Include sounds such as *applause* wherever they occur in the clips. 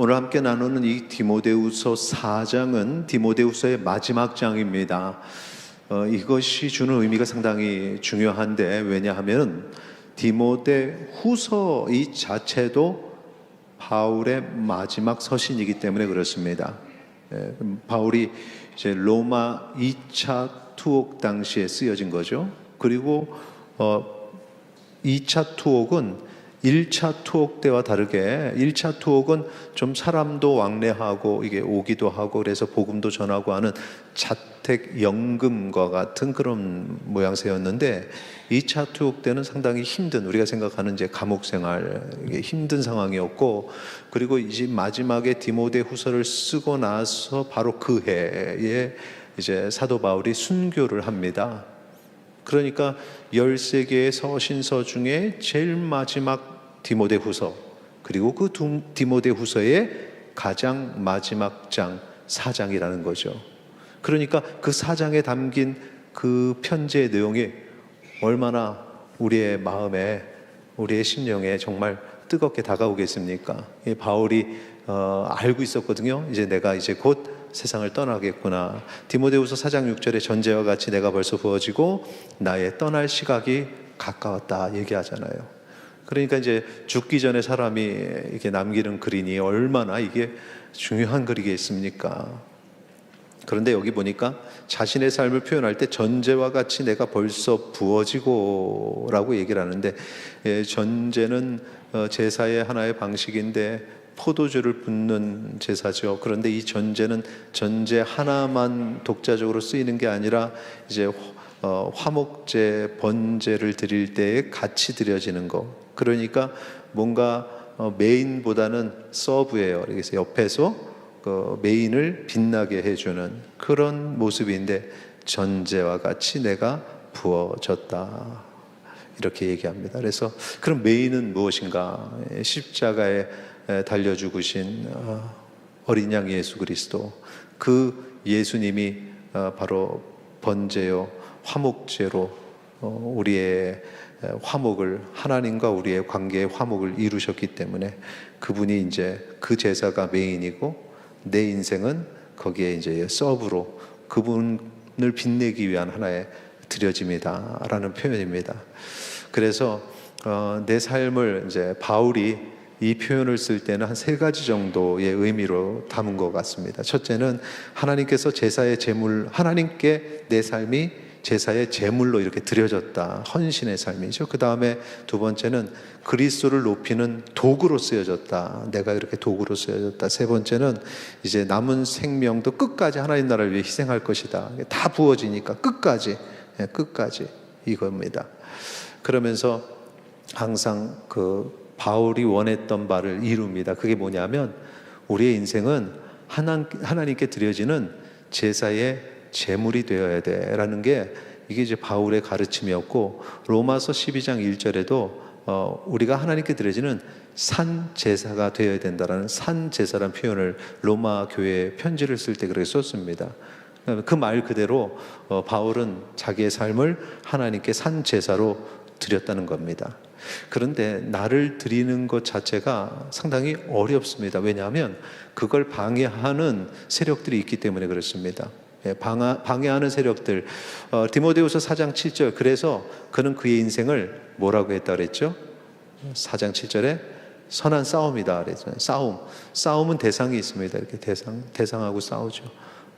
오늘 함께 나누는 이 디모데후서 4장은 디모데후서의 마지막 장입니다. 어, 이것이 주는 의미가 상당히 중요한데 왜냐하면 디모데후서 이 자체도 바울의 마지막 서신이기 때문에 그렇습니다. 예, 바울이 이제 로마 2차 투옥 당시에 쓰여진 거죠. 그리고 어, 2차 투옥은 1차 투옥 때와 다르게 1차 투옥은 좀 사람도 왕래하고 이게 오기도 하고 그래서 복음도 전하고 하는 자택 연금과 같은 그런 모양새였는데 2차 투옥 때는 상당히 힘든 우리가 생각하는 이제 감옥 생활 힘든 상황이었고 그리고 이제 마지막에 디모데 후서를 쓰고 나서 바로 그 해에 이제 사도 바울이 순교를 합니다. 그러니까 13개의 서신서 중에 제일 마지막 디모데 후서 그리고 그 두- 디모데 후서의 가장 마지막 장 4장이라는 거죠. 그러니까 그 4장에 담긴 그 편지의 내용이 얼마나 우리의 마음에 우리의 심령에 정말 뜨겁게 다가오겠습니까? 이 바울이 어, 알고 있었거든요. 이제 내가 이제 곧 세상을 떠나겠구나. 디모데후서 4장 6절의 전제와 같이 내가 벌써 부어지고 나의 떠날 시각이 가까웠다 얘기하잖아요. 그러니까 이제 죽기 전에 사람이 이렇게 남기는 글이니 얼마나 이게 중요한 글이겠습니까? 그런데 여기 보니까 자신의 삶을 표현할 때 전제와 같이 내가 벌써 부어지고라고 얘기를 하는데 예, 전제는 어, 제사의 하나의 방식인데 포도주를 붓는 제사죠. 그런데 이 전제는 전제 하나만 독자적으로 쓰이는 게 아니라 이제 어, 화목제, 번제를 드릴 때에 같이 드려지는 거. 그러니까 뭔가 어, 메인보다는 서브예요. 그래서 옆에서 그 메인을 빛나게 해주는 그런 모습인데 전제와 같이 내가 부어졌다 이렇게 얘기합니다. 그래서 그럼 메인은 무엇인가? 예, 십자가에 에, 달려 죽으신 어, 어린 양 예수 그리스도 그 예수님이 어, 바로 번제요 화목제로 어, 우리의 에, 화목을 하나님과 우리의 관계의 화목을 이루셨기 때문에 그분이 이제 그 제사가 메인이고 내 인생은 거기에 이제 서브로 그분을 빛내기 위한 하나의 드려짐이다라는 표현입니다. 그래서 어, 내 삶을 이제 바울이 이 표현을 쓸 때는 한 세 가지 정도의 의미로 담은 것 같습니다. 첫째는 하나님께서 제사의 제물, 하나님께 내 삶이 제사의 제물로 이렇게 드려졌다. 헌신의 삶이죠. 그 다음에 두 번째는 그리스도를 높이는 도구로 쓰여졌다. 내가 이렇게 도구로 쓰여졌다. 세 번째는 이제 남은 생명도 끝까지 하나님 나라를 위해 희생할 것이다. 다 부어지니까 끝까지, 예, 끝까지 이겁니다. 그러면서 항상 그 바울이 원했던 바를 이룹니다. 그게 뭐냐면 우리의 인생은 하나, 하나 님께 드려지는 제사의 제물이 되어야 돼라는 게 이게 이제 바울의 가르침이었고 로마서 12장 1절에도 어, 우리가 하나님께 드려지는 산 제사가 되어야 된다라는 산 제사라는 표현을 로마 교회 편지를 쓸 때 그렇게 썼습니다. 그 말 그대로 어, 바울은 자기의 삶을 하나님께 산 제사로 드렸다는 겁니다. 그런데 나를 드리는 것 자체가 상당히 어렵습니다. 왜냐하면 그걸 방해하는 세력들이 있기 때문에 그렇습니다. 예, 방하, 방해 하는 세력들. 어, 디모데후서 4장 7절. 그래서 그는 그의 인생을 뭐라고 했다 그랬죠? 4장 7절에 선한 싸움이다 그랬잖아요. 싸움. 싸움은 대상이 있습니다. 이렇게 대상, 대상하고 싸우죠.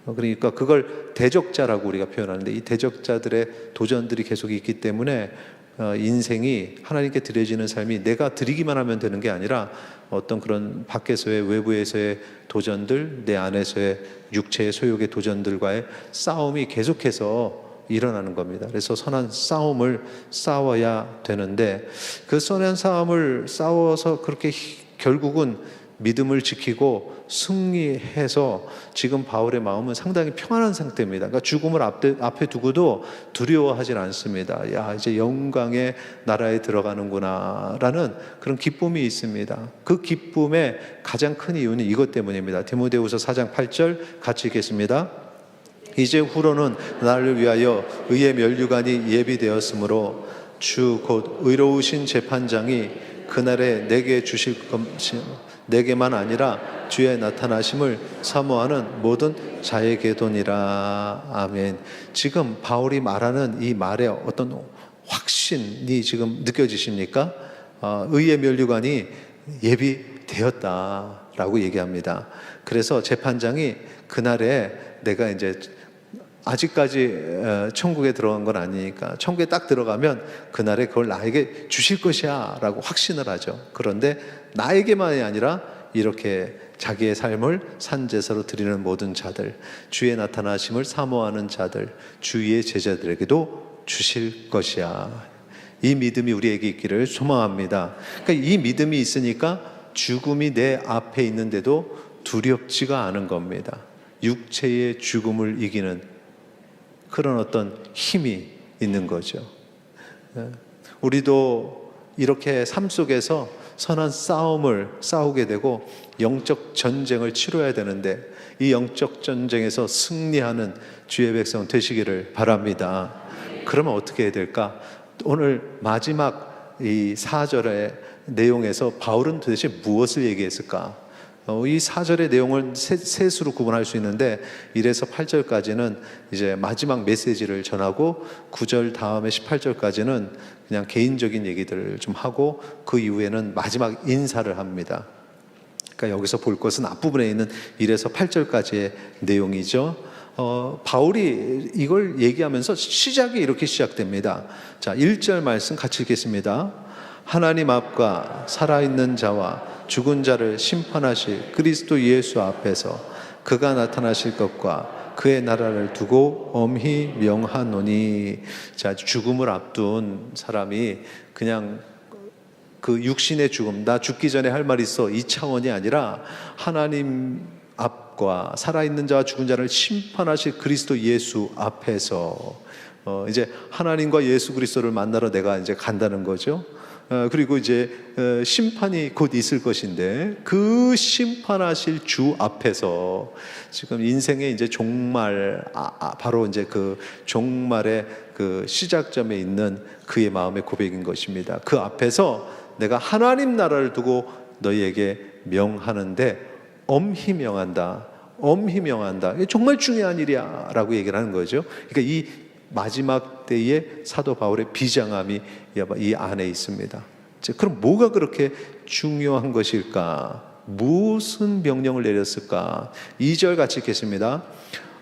어, 그러니까 그걸 대적자라고 우리가 표현하는데 이 대적자들의 도전들이 계속 있기 때문에 어, 인생이 하나님께 드려지는 삶이 내가 드리기만 하면 되는 게 아니라 어떤 그런 밖에서의 외부에서의 도전들, 내 안에서의 육체의 소욕의 도전들과의 싸움이 계속해서 일어나는 겁니다. 그래서 선한 싸움을 싸워야 되는데 그 선한 싸움을 싸워서 그렇게 결국은 믿음을 지키고 승리해서 지금 바울의 마음은 상당히 평안한 상태입니다. 그러니까 죽음을 앞에, 앞에 두고도 두려워하지 않습니다. 야, 이제 영광의 나라에 들어가는구나 라는 그런 기쁨이 있습니다. 그 기쁨의 가장 큰 이유는 이것 때문입니다. 디모데후서 4장 8절 같이 읽겠습니다. 이제 후로는 나를 위하여 의의 면류관이 예비되었으므로 주 곧 의로우신 재판장이 그날에 내게 주실 것이 내게만 아니라 주의 나타나심을 사모하는 모든 자에게도니라. 아멘. 지금 바울이 말하는 이 말에 어떤 확신이 지금 느껴지십니까? 어, 의의 면류관이 예비되었다라고 얘기합니다. 그래서 재판장이 그날에 내가 이제 아직까지 어, 천국에 들어간 건 아니니까 천국에 딱 들어가면 그날에 그걸 나에게 주실 것이야라고 확신을 하죠. 그런데 나에게만이 아니라 이렇게 자기의 삶을 산제사로 드리는 모든 자들, 주의 나타나심을 사모하는 자들, 주의 제자들에게도 주실 것이야. 이 믿음이 우리에게 있기를 소망합니다. 그러니까 이 믿음이 있으니까 죽음이 내 앞에 있는데도 두렵지가 않은 겁니다. 육체의 죽음을 이기는 그런 어떤 힘이 있는 거죠. 예. 우리도 이렇게 삶 속에서 선한 싸움을 싸우게 되고 영적 전쟁을 치러야 되는데 이 영적 전쟁에서 승리하는 주의 백성 되시기를 바랍니다. 그러면 어떻게 해야 될까? 오늘 마지막 이 4절의 내용에서 바울은 도대체 무엇을 얘기했을까? 어, 이 4절의 내용을 세, 셋으로 구분할 수 있는데 1에서 8절까지는 이제 마지막 메시지를 전하고 9절 다음에 18절까지는 그냥 개인적인 얘기들을 좀 하고 그 이후에는 마지막 인사를 합니다. 그러니까 여기서 볼 것은 앞부분에 있는 1에서 8절까지의 내용이죠. 어, 바울이 이걸 얘기하면서 시작이 이렇게 시작됩니다. 자, 1절 말씀 같이 읽겠습니다. 하나님 앞과 살아있는 자와 죽은 자를 심판하실 그리스도 예수 앞에서 그가 나타나실 것과 그의 나라를 두고 엄히 명하노니 자 죽음을 앞둔 사람이 그냥 그 육신의 죽음 나 죽기 전에 할 말 있어 이 차원이 아니라 하나님 앞과 살아있는 자와 죽은 자를 심판하실 그리스도 예수 앞에서 어 이제 하나님과 예수 그리스도를 만나러 내가 이제 간다는 거죠. 어, 그리고 이제 어, 심판이 곧 있을 것인데 그 심판하실 주 앞에서 지금 인생의 이제 종말 아, 아, 바로 이제 그 종말의 그 시작점에 있는 그의 마음의 고백인 것입니다. 그 앞에서 내가 하나님 나라를 두고 너희에게 명하는데 엄히 명한다. 엄히 명한다. 정말 중요한 일이야 라고 얘기를 하는 거죠. 그러니까 이 마지막 때의 사도 바울의 비장함이 이 안에 있습니다. 그럼 뭐가 그렇게 중요한 것일까? 무슨 명령을 내렸을까? 2절 같이 읽겠습니다.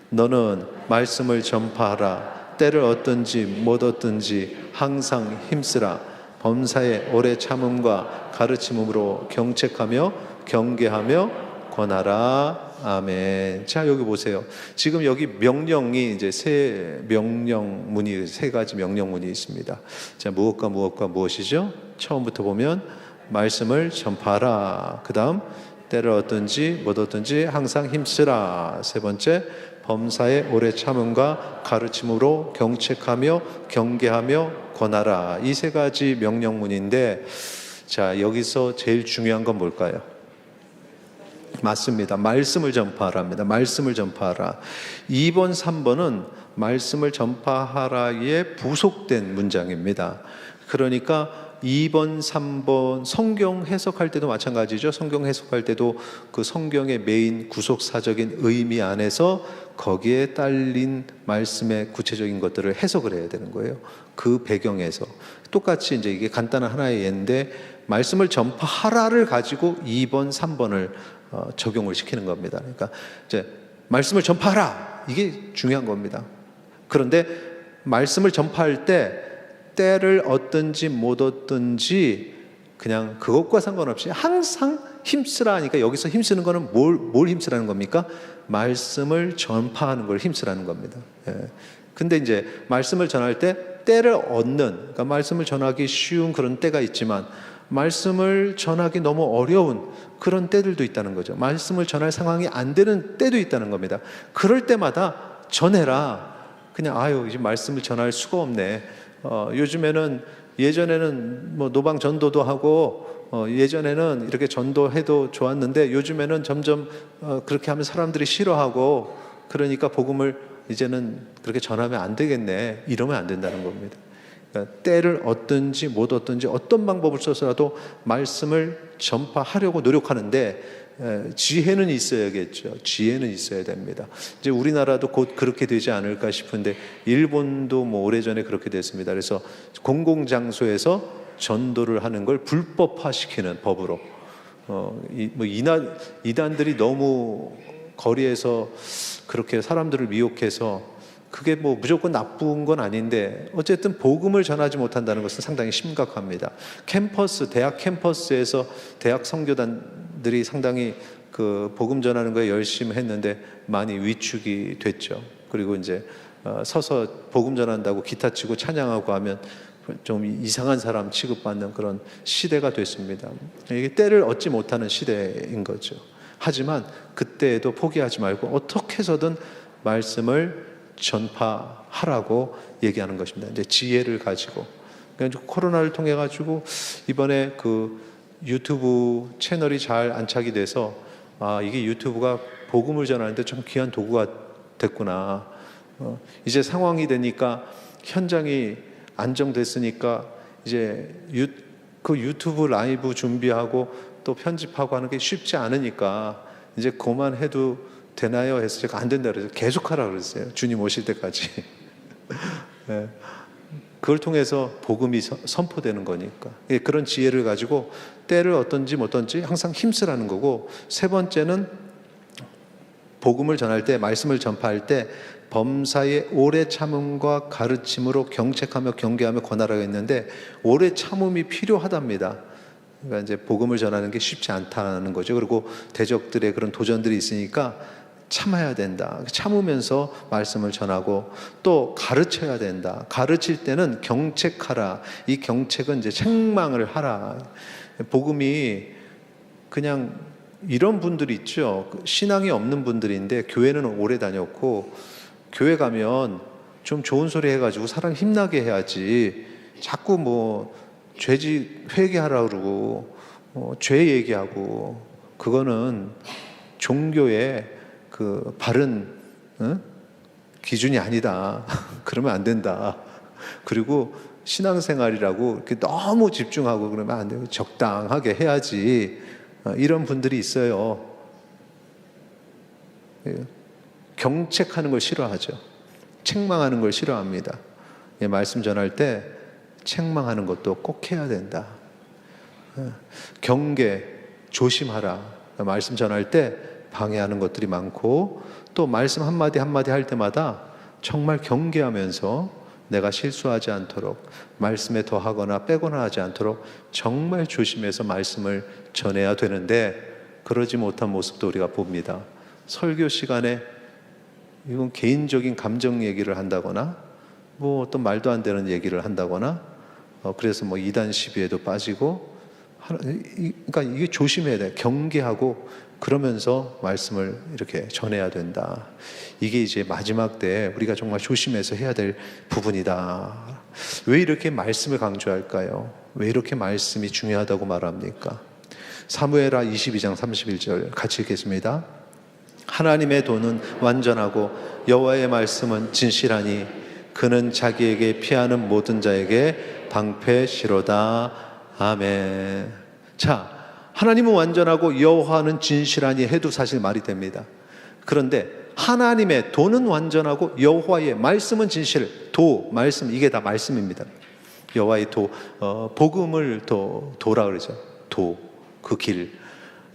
너는 말씀을 전파하라. 때를 얻든지 못 얻든지 항상 힘쓰라. 범사에 오래 참음과 가르침으로 경책하며 경계하며 권하라. 아멘. 자, 여기 보세요. 지금 여기 명령이 이제 세 명령문이, 세 가지 명령문이 있습니다. 자, 무엇과 무엇과 무엇이죠? 처음부터 보면 말씀을 전파하라. 그 다음, 때를 얻든지 못 얻든지 항상 힘쓰라. 세 번째, 범사에 오래 참음과 가르침으로 경책하며 경계하며 권하라. 이 세 가지 명령문인데, 자, 여기서 제일 중요한 건 뭘까요? 맞습니다. 말씀을 전파하라입니다. 말씀을 전파하라. 2번, 3번은 말씀을 전파하라에 부속된 문장입니다. 그러니까 2번, 3번 성경 해석할 때도 마찬가지죠. 성경 해석할 때도 그 성경의 메인 구속사적인 의미 안에서 거기에 딸린 말씀의 구체적인 것들을 해석을 해야 되는 거예요. 그 배경에서 똑같이 이제 이게 간단한 하나의 예인데 말씀을 전파하라를 가지고 2번, 3번을 어, 적용을 시키는 겁니다. 그러니까 이제 말씀을 전파하라 이게 중요한 겁니다. 그런데 말씀을 전파할 때 때를 얻든지 못 얻든지 그냥 그것과 상관없이 항상 힘쓰라 하니까 여기서 힘쓰는 거는 뭘, 뭘 힘쓰라는 겁니까? 말씀을 전파하는 걸 힘쓰라는 겁니다. 예. 근데 이제 말씀을 전할 때 때를 얻는, 그러니까 말씀을 전하기 쉬운 그런 때가 있지만 말씀을 전하기 너무 어려운 그런 때들도 있다는 거죠. 말씀을 전할 상황이 안 되는 때도 있다는 겁니다. 그럴 때마다 전해라. 그냥 아유 이제 말씀을 전할 수가 없네. 어, 요즘에는 예전에는 뭐 노방 전도도 하고 어, 예전에는 이렇게 전도해도 좋았는데 요즘에는 점점 어, 그렇게 하면 사람들이 싫어하고 그러니까 복음을 이제는 그렇게 전하면 안 되겠네. 이러면 안 된다는 겁니다. 그러니까 때를 얻든지 못 얻든지 어떤 방법을 써서라도 말씀을 전파하려고 노력하는데 에, 지혜는 있어야겠죠. 지혜는 있어야 됩니다. 이제 우리나라도 곧 그렇게 되지 않을까 싶은데 일본도 뭐 오래전에 그렇게 됐습니다. 그래서 공공 장소에서 전도를 하는 걸 불법화시키는 법으로 어, 이, 뭐 이단 이단들이 너무 거리에서 그렇게 사람들을 미혹해서 그게 뭐 무조건 나쁜 건 아닌데 어쨌든 복음을 전하지 못한다는 것은 상당히 심각합니다. 캠퍼스 대학 캠퍼스에서 대학 선교단들이 상당히 그 복음 전하는 거에 열심히 했는데 많이 위축이 됐죠. 그리고 이제 어, 서서 복음 전한다고 기타 치고 찬양하고 하면 좀 이상한 사람 취급받는 그런 시대가 됐습니다. 이게 때를 얻지 못하는 시대인 거죠. 하지만 그때에도 포기하지 말고 어떻게 해서든 말씀을 전파하라고 얘기하는 것입니다. 이제 지혜를 가지고 그러니까 코로나를 통해 가지고 이번에 그 유튜브 채널이 잘 안착이 돼서 아 이게 유튜브가 복음을 전하는데 좀 귀한 도구가 됐구나. 어, 이제 상황이 되니까 현장이 안정됐으니까 이제 유, 그 유튜브 라이브 준비하고 또 편집하고 하는 게 쉽지 않으니까 이제 그만해도 되나요? 해서 제가 안 된다 그래서 계속 하라 그랬어요. 주님 오실 때까지. *laughs* 네. 그걸 통해서 복음이 서- 선포되는 거니까 예, 그런 지혜를 가지고 때를 어떤지 못던지 항상 힘쓰라는 거고 세 번째는 복음을 전할 때 말씀을 전파할 때 범사의 오래 참음과 가르침으로 경책하며 경계하며 권하라고 했는데 오래 참음이 필요하답니다. 그러니까 이제 복음을 전하는 게 쉽지 않다는 거죠. 그리고 대적들의 그런 도전들이 있으니까 참아야 된다. 참으면서 말씀을 전하고 또 가르쳐야 된다. 가르칠 때는 경책하라. 이 경책은 이제 책망을 하라. 복음이 그냥 이런 분들이 있죠. 그 신앙이 없는 분들인데 교회는 오래 다녔고 교회 가면 좀 좋은 소리 해가지고 사람 힘나게 해야지. 자꾸 뭐 죄지 회개하라 그러고 어, 죄 얘기하고 그거는 종교의 그 바른 어? 기준이 아니다. *laughs* 그러면 안 된다. 그리고 신앙생활이라고 이렇게 너무 집중하고 그러면 안 되고 적당하게 해야지. 어, 이런 분들이 있어요. 예, 경책하는 걸 싫어하죠. 책망하는 걸 싫어합니다. 예, 말씀 전할 때 책망하는 것도 꼭 해야 된다. 어, 경계 조심하라. 말씀 전할 때 방해하는 것들이 많고 또 말씀 한마디 한마디 할 때마다 정말 경계하면서 내가 실수하지 않도록 말씀에 더하거나 빼거나 하지 않도록 정말 조심해서 말씀을 전해야 되는데 그러지 못한 모습도 우리가 봅니다. 설교 시간에 이건 개인적인 감정 얘기를 한다거나 뭐 어떤 말도 안 되는 얘기를 한다거나 어, 그래서 뭐 이단 시비에도 빠지고 그러니까 이게 조심해야 돼 경계하고 그러면서 말씀을 이렇게 전해야 된다. 이게 이제 마지막 때 우리가 정말 조심해서 해야 될 부분이다. 왜 이렇게 말씀을 강조할까요? 왜 이렇게 말씀이 중요하다고 말합니까? 사무엘하 22장 31절 같이 읽겠습니다. 하나님의 도는 완전하고 여호와의 말씀은 진실하니 그는 자기에게 피하는 모든 자에게 방패시로다. 아멘. 자, 하나님은 완전하고 여호와는 진실하니 해도 사실 말이 됩니다. 그런데 하나님의 도는 완전하고 여호와의 말씀은 진실. 도 말씀 이게 다 말씀입니다. 여호와의 도 어, 복음을 도 도라 그러죠. 도 그 길.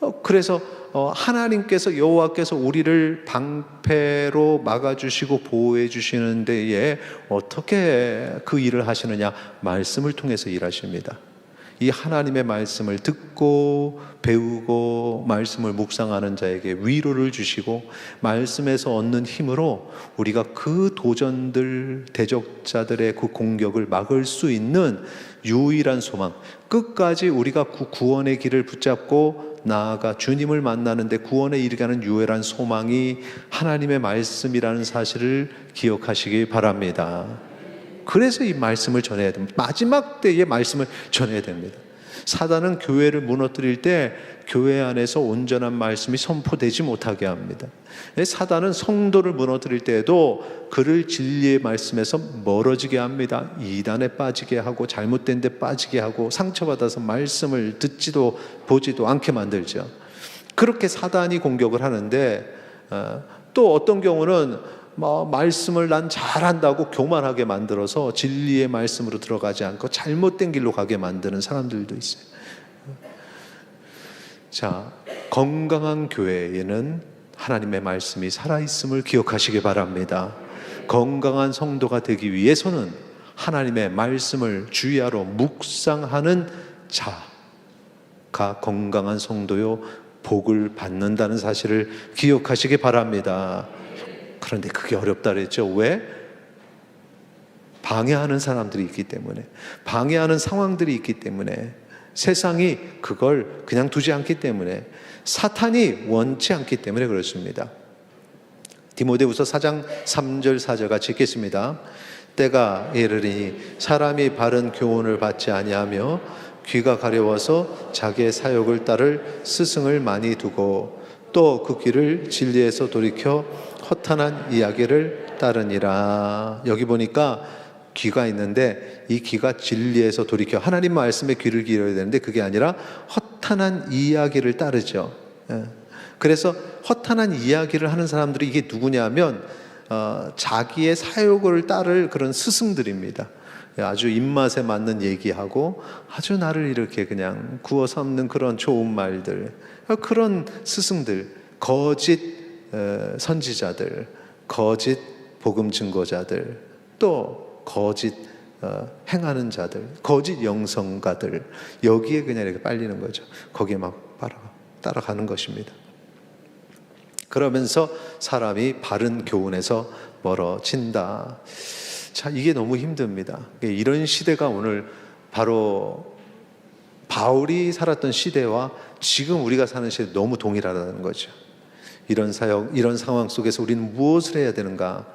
어, 그래서 어, 하나님께서 여호와께서 우리를 방패로 막아주시고 보호해 주시는 데에 어떻게 그 일을 하시느냐 말씀을 통해서 일하십니다. 이 하나님의 말씀을 듣고 배우고 말씀을 묵상하는 자에게 위로를 주시고 말씀에서 얻는 힘으로 우리가 그 도전들 대적자들의 그 공격을 막을 수 있는 유일한 소망 끝까지 우리가 구- 구원의 길을 붙잡고 나아가 주님을 만나는데 구원에 이르가는 유일한 소망이 하나님의 말씀이라는 사실을 기억하시기 바랍니다. 그래서 이 말씀을 전해야 됩니다. 마지막 때의 말씀을 전해야 됩니다. 사단은 교회를 무너뜨릴 때 교회 안에서 온전한 말씀이 선포되지 못하게 합니다. 사단은 성도를 무너뜨릴 때에도 그를 진리의 말씀에서 멀어지게 합니다. 이단에 빠지게 하고 잘못된 데 빠지게 하고 상처받아서 말씀을 듣지도 보지도 않게 만들죠. 그렇게 사단이 공격을 하는데 어, 또 어떤 경우는 뭐 말씀을 난 잘한다고 교만하게 만들어서 진리의 말씀으로 들어가지 않고 잘못된 길로 가게 만드는 사람들도 있어요. 자, 건강한 교회에는 하나님의 말씀이 살아있음을 기억하시기 바랍니다. 건강한 성도가 되기 위해서는 하나님의 말씀을 주야로 묵상하는 자가 건강한 성도요, 복을 받는다는 사실을 기억하시기 바랍니다. 그런데 그게 어렵다 그랬죠. 왜? 방해하는 사람들이 있기 때문에, 방해하는 상황들이 있기 때문에, 세상이 그걸 그냥 두지 않기 때문에, 사탄이 원치 않기 때문에 그렇습니다. 디모데후서 4장 3절 4절 같이 읽겠습니다. 때가 이르리니 사람이 바른 교훈을 받지 아니하며 귀가 가려워서 자기의 사욕을 따를 스승을 많이 두고 또그 귀를 진리에서 돌이켜 허탄한 이야기를 따르니라. 여기 보니까 귀가 있는데 이 귀가 진리에서 돌이켜 하나님 말씀에 귀를 기울여야 되는데 그게 아니라 허탄한 이야기를 따르죠. 예. 그래서 허탄한 이야기를 하는 사람들이 이게 누구냐면 어, 자기의 사욕을 따를 그런 스승들입니다. 아주 입맛에 맞는 얘기하고 아주 나를 이렇게 그냥 구워 삼는 그런 좋은 말들 그런 스승들 거짓 어, 선지자들 거짓 복음 증거자들 또 거짓 어, 행하는 자들 거짓 영성가들 여기에 그냥 이렇게 빨리는 거죠 거기에 막 따라가는 것입니다 그러면서 사람이 바른 교훈에서 멀어진다. 자, 이게 너무 힘듭니다. 이런 시대가 오늘 바로 바울이 살았던 시대와 지금 우리가 사는 시대 너무 동일하다는 거죠. 이런 사역, 이런 상황 속에서 우리는 무엇을 해야 되는가?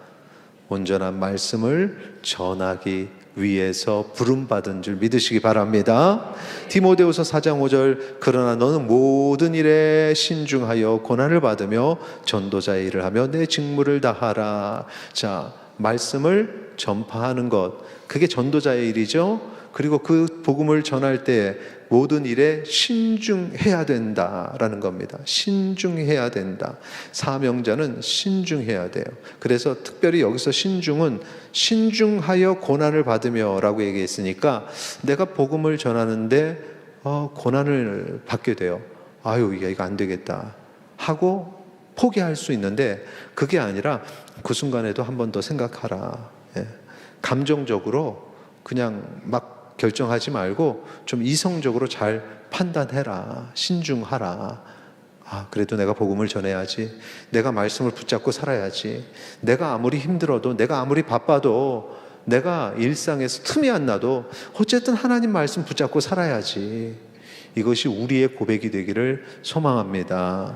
온전한 말씀을 전하기 위해서 부름받은 줄 믿으시기 바랍니다. 디모데후서 4장 5절 그러나 너는 모든 일에 신중하여 고난을 받으며 전도자의 일을 하며 내 직무를 다하라. 자, 말씀을 전파하는 것 그게 전도자의 일이죠. 그리고 그 복음을 전할 때 모든 일에 신중해야 된다라는 겁니다. 신중해야 된다. 사명자는 신중해야 돼요. 그래서 특별히 여기서 신중은 신중하여 고난을 받으며라고 얘기했으니까 내가 복음을 전하는데 어, 고난을 받게 돼요. 아유 이게 이거 안 되겠다 하고 포기할 수 있는데 그게 아니라 그 순간에도 한 번 더 생각하라. 예. 감정적으로 그냥 막 결정하지 말고 좀 이성적으로 잘 판단해라. 신중하라. 아, 그래도 내가 복음을 전해야지. 내가 말씀을 붙잡고 살아야지. 내가 아무리 힘들어도, 내가 아무리 바빠도, 내가 일상에서 틈이 안 나도, 어쨌든 하나님 말씀 붙잡고 살아야지. 이것이 우리의 고백이 되기를 소망합니다.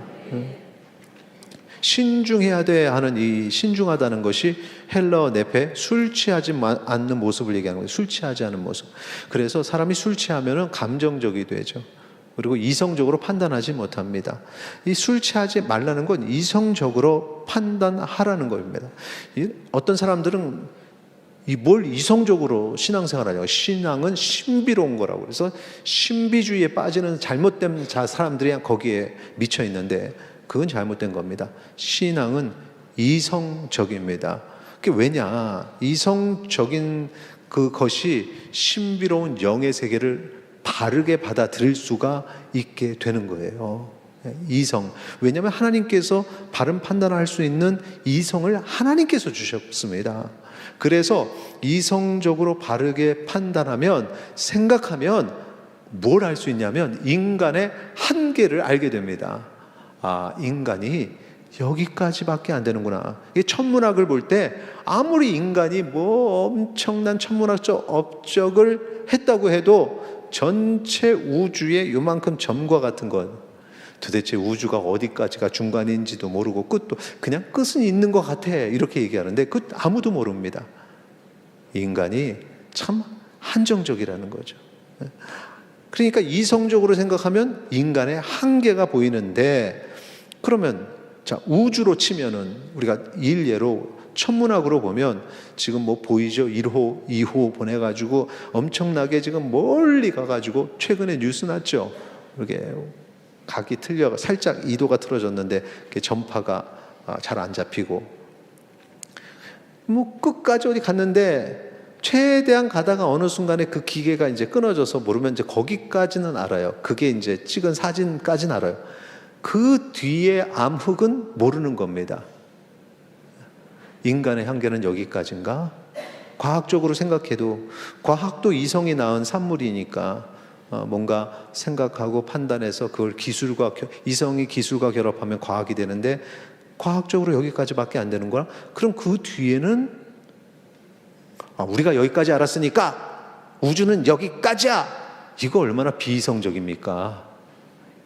신중해야 돼 하는 이 신중하다는 것이 헬러 네페 술 취하지 않는 모습을 얘기하는 거예요. 술 취하지 않은 모습. 그래서 사람이 술 취하면은 감정적이 되죠. 그리고 이성적으로 판단하지 못합니다. 이 술 취하지 말라는 건 이성적으로 판단하라는 겁니다. 어떤 사람들은 이뭘 이성적으로 신앙생활 하냐고. 신앙은 신비로운 거라고. 그래서 신비주의에 빠지는 잘못된 자 사람들이 거기에 미쳐 있는데 그건 잘못된 겁니다. 신앙은 이성적입니다. 그게 왜냐? 이성적인 그것이 신비로운 영의 세계를 바르게 받아들일 수가 있게 되는 거예요. 이성. 왜냐하면 하나님께서 바른 판단할 수 있는 이성을 하나님께서 주셨습니다. 그래서 이성적으로 바르게 판단하면, 생각하면 뭘 알 수 있냐면 인간의 한계를 알게 됩니다. 아, 인간이 여기까지밖에 안 되는구나. 이 천문학을 볼 때 아무리 인간이 뭐 엄청난 천문학적 업적을 했다고 해도 전체 우주의 요만큼 점과 같은 것 도대체 우주가 어디까지가 중간인지도 모르고 끝도 그냥 끝은 있는 것 같아 이렇게 얘기하는데 끝 아무도 모릅니다. 인간이 참 한정적이라는 거죠. 그러니까 이성적으로 생각하면 인간의 한계가 보이는데 그러면 자 우주로 치면은 우리가 일예로 천문학으로 보면 지금 뭐 보이죠 1호, 2호 보내가지고 엄청나게 지금 멀리 가가지고 최근에 뉴스 났죠. 이렇게 각이 틀려 살짝 이도가 틀어졌는데 그 전파가 아, 잘안 잡히고 뭐 끝까지 어디 갔는데 최대한 가다가 어느 순간에 그 기계가 이제 끊어져서 모르면 이제 거기까지는 알아요. 그게 이제 찍은 사진까지는 알아요. 그 뒤에 암흑은 모르는 겁니다. 인간의 한계는 여기까지인가? 과학적으로 생각해도 과학도 이성이 낳은 산물이니까 어, 뭔가 생각하고 판단해서 그걸 기술과 겨- 이성이 기술과 결합하면 과학이 되는데 과학적으로 여기까지밖에 안 되는 거야? 그럼 그 뒤에는 아, 우리가 여기까지 알았으니까 우주는 여기까지야. 이거 얼마나 비이성적입니까?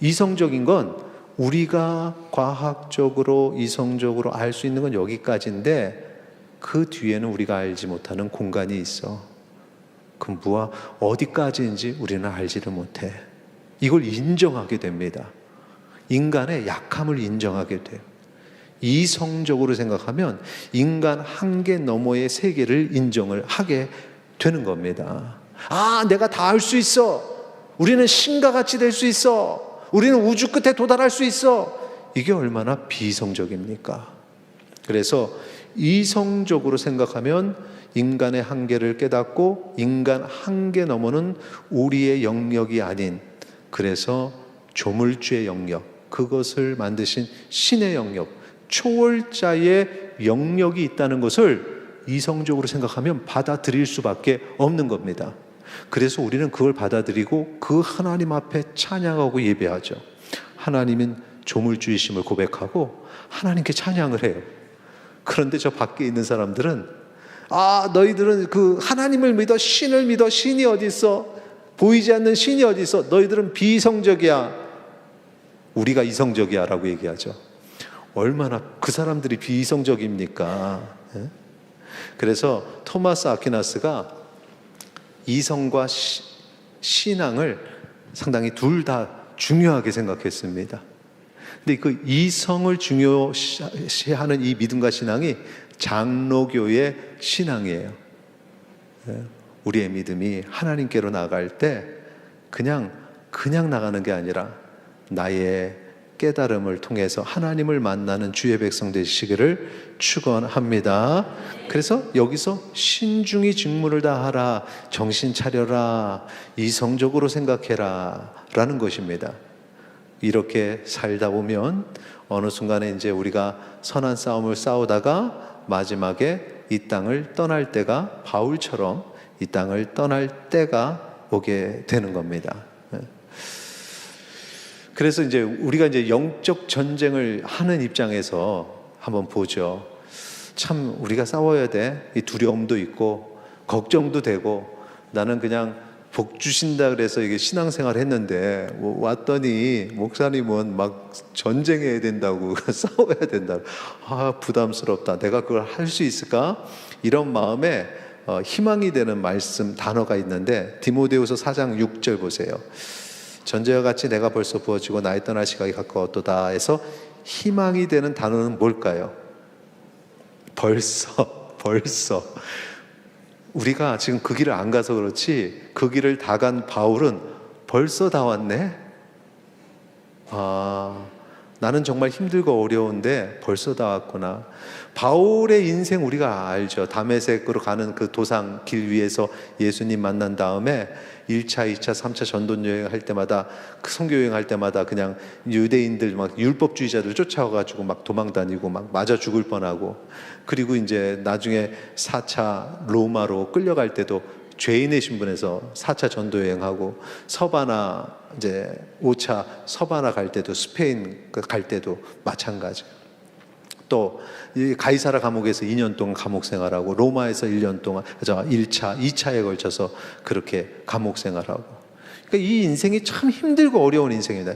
이성적인 건 우리가 과학적으로 이성적으로 알 수 있는 건 여기까지인데 그 뒤에는 우리가 알지 못하는 공간이 있어. 그 무엇 어디까지인지 우리는 알지를 못해. 이걸 인정하게 됩니다. 인간의 약함을 인정하게 돼요. 이성적으로 생각하면 인간 한계 너머의 세계를 인정을 하게 되는 겁니다. 아, 내가 다알수 있어. 우리는 신과 같이 될 수 있어. 우리는 우주 끝에 도달할 수 있어. 이게 얼마나 비이성적입니까? 그래서 이성적으로 생각하면 인간의 한계를 깨닫고 인간 한계 너머는 우리의 영역이 아닌 그래서 조물주의 영역 그것을 만드신 신의 영역 초월자의 영역이 있다는 것을 이성적으로 생각하면 받아들일 수밖에 없는 겁니다. 그래서 우리는 그걸 받아들이고 그 하나님 앞에 찬양하고 예배하죠. 하나님은 조물주이심을 고백하고 하나님께 찬양을 해요. 그런데 저 밖에 있는 사람들은 아 너희들은 그 하나님을 믿어 신을 믿어 신이 어디 있어 보이지 않는 신이 어디 있어 너희들은 비이성적이야 우리가 이성적이야라고 얘기하죠. 얼마나 그 사람들이 비이성적입니까? 예? 그래서 토마스 아퀴나스가 이성과 시, 신앙을 상당히 둘 다 중요하게 생각했습니다. 근데 그 이성을 중요시하는 이 믿음과 신앙이 장로교의 신앙이에요. 예, 우리의 믿음이 하나님께로 나갈 때 그냥 그냥 나가는 게 아니라 나의 깨달음을 통해서 하나님을 만나는 주의 백성 되시기를 축원합니다. 그래서 여기서 신중히 직무를 다하라, 정신 차려라, 이성적으로 생각해라라는 것입니다. 이렇게 살다 보면 어느 순간에 이제 우리가 선한 싸움을 싸우다가 마지막에 이 땅을 떠날 때가 바울처럼 이 땅을 떠날 때가 오게 되는 겁니다. 예. 그래서 이제 우리가 이제 영적 전쟁을 하는 입장에서 한번 보죠. 참 우리가 싸워야 돼. 이 두려움도 있고 걱정도 되고 나는 그냥 복 주신다 그래서 이게 신앙생활 했는데 뭐 왔더니 목사님은 막 전쟁해야 된다고 *laughs* 싸워야 된다. 아 부담스럽다. 내가 그걸 할 수 있을까? 이런 마음에 어, 희망이 되는 말씀 단어가 있는데 디모데후서 4장 6절 보세요. 전제와 같이 내가 벌써 부어지고 나의 떠날 시각이 가까웠도다 해서 희망이 되는 단어는 뭘까요? 벌써 *laughs* 벌써 우리가 지금 그 길을 안 가서 그렇지 그 길을 다 간 바울은 벌써 다 왔네. 아, 나는 정말 힘들고 어려운데 벌써 다 왔구나. 바울의 인생 우리가 알죠. 다메섹으로 가는 그 도상 길 위에서 예수님 만난 다음에 1차, 2차, 3차 전도 여행 할 때마다 그 선교 여행 할 때마다 그냥 유대인들 막 율법주의자들 쫓아와 가지고 막 도망 다니고 막 맞아 죽을 뻔하고 그리고 이제 나중에 4차 로마로 끌려갈 때도 죄인의 신분에서 4차 전도 여행하고 서바나 이제 5차 서바나 갈 때도 스페인 갈 때도 마찬가지. 또이 가이사라 감옥에서 2년 동안 감옥 생활하고 로마에서 1년 동안 저 1차, 2차에 걸쳐서 그렇게 감옥 생활하고 그러니까 이 인생이 참 힘들고 어려운 인생이다.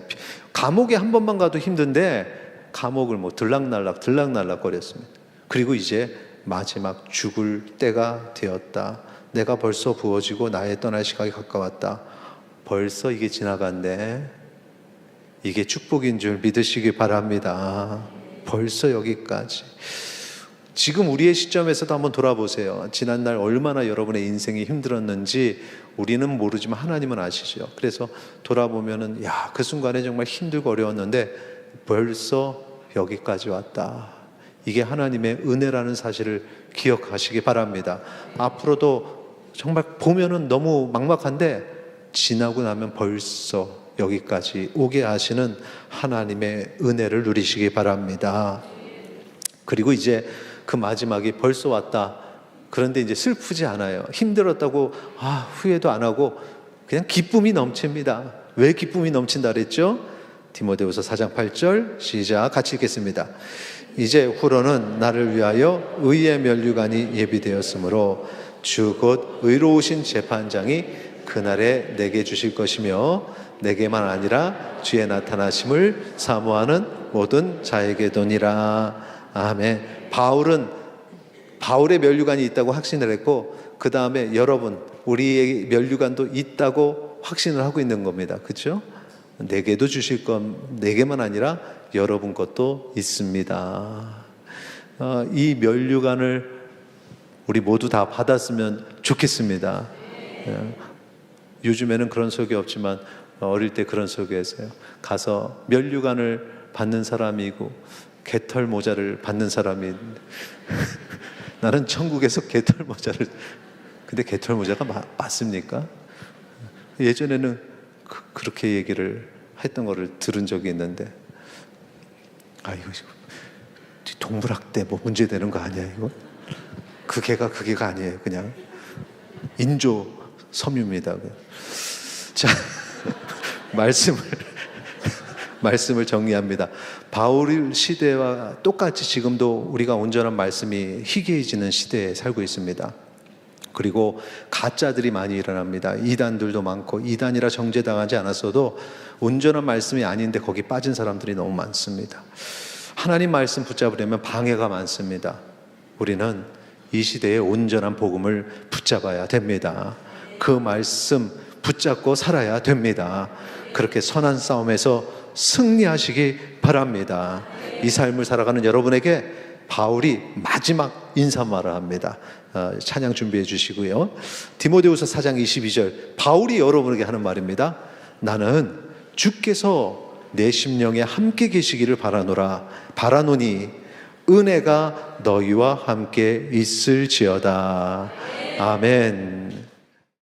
감옥에 한 번만 가도 힘든데 감옥을 뭐 들락날락 들락날락 거렸습니다. 그리고 이제 마지막 죽을 때가 되었다. 내가 벌써 부어지고 나의 떠날 시각이 가까웠다. 벌써 이게 지나갔네. 이게 축복인 줄 믿으시기 바랍니다. 벌써 여기까지. 지금 우리의 시점에서도 한번 돌아보세요. 지난날 얼마나 여러분의 인생이 힘들었는지 우리는 모르지만 하나님은 아시죠. 그래서 돌아보면은 야, 그 순간에 정말 힘들고 어려웠는데 벌써 여기까지 왔다. 이게 하나님의 은혜라는 사실을 기억하시기 바랍니다. 앞으로도 정말 보면은 너무 막막한데 지나고 나면 벌써 여기까지 오게 하시는 하나님의 은혜를 누리시기 바랍니다. 그리고 이제 그 마지막이 벌써 왔다. 그런데 이제 슬프지 않아요. 힘들었다고 아, 후회도 안 하고 그냥 기쁨이 넘칩니다. 왜 기쁨이 넘친다 그랬죠? 디모데후서 4장 8절 시작 같이 읽겠습니다. 이제 후로는 나를 위하여 의의 면류관이 예비되었으므로 주 곧 의로우신 재판장이 그날에 내게 주실 것이며 내게만 아니라 주의 나타나심을 사모하는 모든 자에게도니라. 아멘. 바울은 바울의 면류관이 있다고 확신을 했고 그 다음에 여러분 우리의 면류관도 있다고 확신을 하고 있는 겁니다. 그렇죠? 내게도 주실 건 내게만 아니라 여러분 것도 있습니다. 어, 이 면류관을 우리 모두 다 받았으면 좋겠습니다. 예. 요즘에는 그런 속이 없지만 어릴 때 그런 속이었어요. 가서 면류관을 받는 사람이고 개털 모자를 받는 사람이 *laughs* 나는 천국에서 개털 모자를 *laughs* 근데 개털 모자가 마- 맞습니까? 예전에는 그, 렇게 얘기를 했던 거를 들은 적이 있는데 아 이거 동물학대 뭐 문제 되는 거 아니야 이거? 그 개가 그 개가 아니에요 그냥 인조 섬유입니다. 자 *laughs* 말씀을 말씀을 정리합니다. 바울 시대와 똑같이 지금도 우리가 온전한 말씀이 희귀해지는 시대에 살고 있습니다. 그리고 가짜들이 많이 일어납니다. 이단들도 많고 이단이라 정죄당하지 않았어도 온전한 말씀이 아닌데 거기 빠진 사람들이 너무 많습니다. 하나님 말씀 붙잡으려면 방해가 많습니다. 우리는 이 시대에 온전한 복음을 붙잡아야 됩니다. 그 말씀 붙잡고 살아야 됩니다. 그렇게 선한 싸움에서 승리하시기 바랍니다. 이 삶을 살아가는 여러분에게 바울이 마지막 인사말을 합니다. 어, 찬양 준비해 주시고요. 디모데후서 4장 22절 바울이 여러분에게 하는 말입니다. 나는 주께서 내 심령에 함께 계시기를 바라노라 바라노니 은혜가 너희와 함께 있을지어다. 아멘.